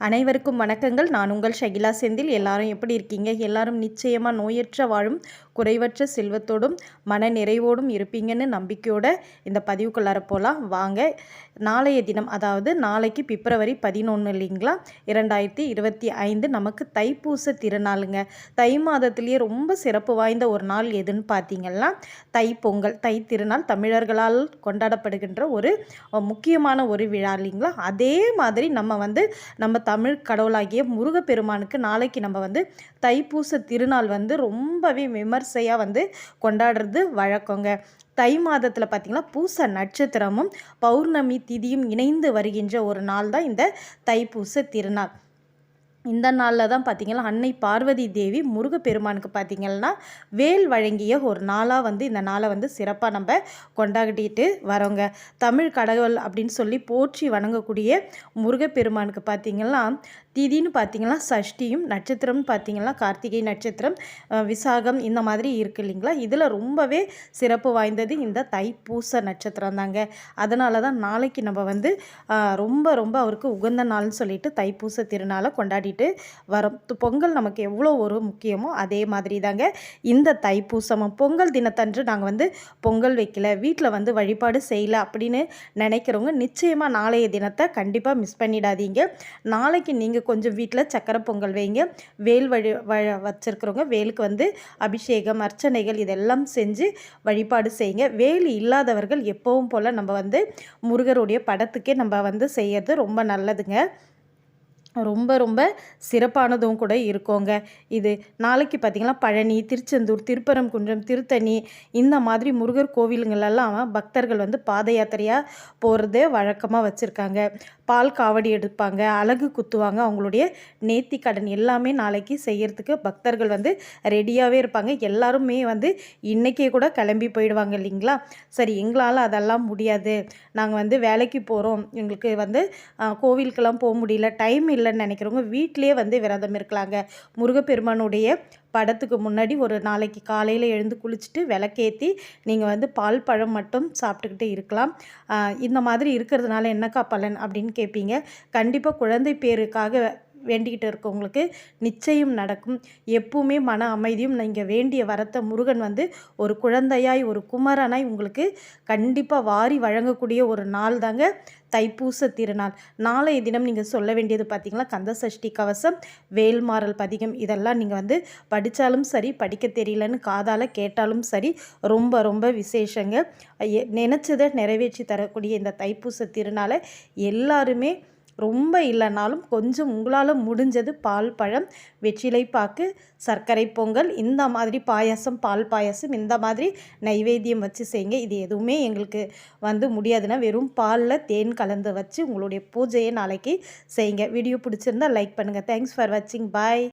அனைவருக்கும் வணக்கங்கள். நான் உங்கள் ஷகிலா செந்தில். எல்லாரும் எப்படி இருக்கீங்க? எல்லாரும் நிச்சயமாக நோயற்ற வாழும் குறைவற்ற செல்வத்தோடும் மன நிறைவோடும் இருப்பீங்கன்னு நம்பிக்கையோட இந்த பதிவுக்குள்ளார போகலாம் வாங்க நாளைய தினம் அதாவது நாளைக்கு பிப்ரவரி பதினொன்று இல்லைங்களா? இரண்டாயிரத்தி இருபத்தி ஐந்து நமக்கு தைப்பூச திருநாளுங்க. தை மாதத்திலேயே ரொம்ப சிறப்பு வாய்ந்த ஒரு நாள் எதுன்னு பார்த்தீங்கன்னா தை பொங்கல். தை திருநாள் தமிழர்களால் கொண்டாடப்படுகின்ற ஒரு முக்கியமான ஒரு விழா இல்லைங்களா? அதே மாதிரி நம்ம வந்து நம்ம தமிழ் கடவுளாகிய முருகப்பெருமானுக்கு நாளைக்கு நம்ம வந்து தைப்பூச திருநாள் வந்து ரொம்பவே விமர்சையாக வந்து கொண்டாடுறது வழக்கங்க. தை மாதத்தில் பார்த்திங்கன்னா பூச நட்சத்திரமும் பௌர்ணமி திதியும் இணைந்து வருகின்ற ஒரு நாள் தான் இந்த தைப்பூச திருநாள். இந்த நாளில் தான் பார்த்திங்கன்னா அன்னை பார்வதி தேவி முருகப்பெருமானுக்கு பார்த்திங்கன்னா வேல் வழங்கிய ஒரு நாளாக வந்து இந்த நாளை வந்து சிறப்பாக நம்ம கொண்டாடிட்டு வரோங்க. தமிழ் கடவுள் அப்படின்னு சொல்லி போற்றி வணங்கக்கூடிய முருகப்பெருமானுக்கு பார்த்திங்கன்னா திதின்னு பார்த்தீங்கன்னா சஷ்டியும் நட்சத்திரம்னு பார்த்திங்கன்னா கார்த்திகை நட்சத்திரம் விசாகம் இந்த மாதிரி இருக்குது இல்லைங்களா? இதில் ரொம்பவே சிறப்பு வாய்ந்தது இந்த தைப்பூச நட்சத்திரம் தாங்க அதனால தான் நாளைக்கு நம்ம வந்து ரொம்ப ரொம்ப அவருக்கு உகந்த நாள்னு சொல்லிட்டு தைப்பூச திருநாளை கொண்டாடிட்டு வரோம். பொங்கல் நமக்கு எவ்வளோ ஒரு முக்கியமோ அதே மாதிரி தாங்க இந்த தைப்பூசமும் பொங்கல் தினத்தன்று நாங்கள் வந்து பொங்கல் வைக்கல வீட்டில் வந்து வழிபாடு செய்யலை அப்படின்னு நினைக்கிறவங்க நிச்சயமாக நாளைய தினத்தை கண்டிப்பாக மிஸ் பண்ணிடாதீங்க. நாளைக்கு நீங்கள் கொஞ்சம் வீட்டில் சக்கரை பொங்கல் வைங்க. வேல் வழி வ வச்சுருக்கிறவங்க வேலுக்கு வந்து அபிஷேகம் அர்ச்சனைகள் இதெல்லாம் செஞ்சு வழிபாடு செய்யுங்க. வேல் இல்லாதவர்கள் எப்பவும் போல் நம்ம வந்து முருகருடைய படத்துக்கே நம்ம வந்து செய்கிறது ரொம்ப நல்லதுங்க. ரொம்ப ரொம்ப சிறப்பானதும் கூட இருக்கோங்க. இது நாளைக்கு பார்த்திங்கன்னா பழனி திருச்செந்தூர் திருப்பரங்குன்றம் திருத்தணி இந்த மாதிரி முருகர் கோவிலுங்களெல்லாம் பக்தர்கள் வந்து பாத யாத்திரையாக போகிறதே வழக்கமாக வச்சுருக்காங்க. பால் காவடி எடுப்பாங்க அழகு குத்துவாங்க. அவங்களுடைய நேர்த்தி கடன் எல்லாமே நாளைக்கு செய்கிறதுக்கு பக்தர்கள் வந்து ரெடியாகவே இருப்பாங்க. எல்லாருமே வந்து இன்றைக்கே கூட கிளம்பி போயிடுவாங்க இல்லைங்களா? சரி எங்களால் அதெல்லாம் முடியாது. நாங்கள் வந்து வேலைக்கு போகிறோம் எங்களுக்கு வந்து கோவிலுக்கெல்லாம் போக முடியல. டைம் இல்லைன்னு நினைக்கிறவங்க வீட்டிலே வந்து விரதம் இருக்கலாங்க. முருகப்பெருமானுடைய படத்துக்கு முன்னாடி ஒரு நாளைக்கு காலையில் எழுந்து குளிச்சுட்டு விளக்கேற்றி நீங்கள் வந்து பால் பழம் மட்டும் சாப்பிட்டுக்கிட்டு இருக்கலாம். இந்த மாதிரி இருக்கிறதுனால என்னக்கா பலன் அப்படின்னு கேட்பீங்க கண்டிப்பாக குழந்தை பேருக்காக வேண்டிக்கிட்டு இருக்கவங்களுக்கு நிச்சயம் நடக்கும். எப்பவுமே மன அமைதியும் நீங்கள் வேண்டிய வரத்தை முருகன் வந்து ஒரு குழந்தையாய் ஒரு குமரனாய் உங்களுக்கு கண்டிப்பாக வாரி வழங்கக்கூடிய ஒரு நாள் தாங்க தைப்பூச திருநாள். நாளைய தினம் நீங்கள் சொல்ல வேண்டியது பார்த்தீங்கன்னா கந்த சஷ்டி கவசம் வேல்மாறல் பதிகம். இதெல்லாம் நீங்கள் வந்து படித்தாலும் சரி படிக்க தெரியலன்னு காதால் கேட்டாலும் சரி ரொம்ப ரொம்ப விசேஷங்க. நினச்சதை நிறைவேற்றி தரக்கூடிய இந்த தைப்பூச திருநாளை எல்லாருமே ரொம்ப இல்லைனாலும் கொஞ்சம் உங்களால் முடிஞ்சது பால் பழம் வெற்றிலை பாக்கு சர்க்கரை பொங்கல் இந்த மாதிரி பாயசம் பால் பாயசம் இந்த மாதிரி நைவேத்தியம் வச்சு செய்யுங்க. இது எதுவுமே எங்களுக்கு வந்து முடியாதுன்னா வெறும் பாலில் தேன் கலந்து வச்சு உங்களுடைய பூஜையை நாளைக்கு செய்யுங்க. வீடியோ பிடிச்சிருந்தா லைக் பண்ணுங்கள் தேங்க்ஸ் ஃபார் வாட்சிங் பாய்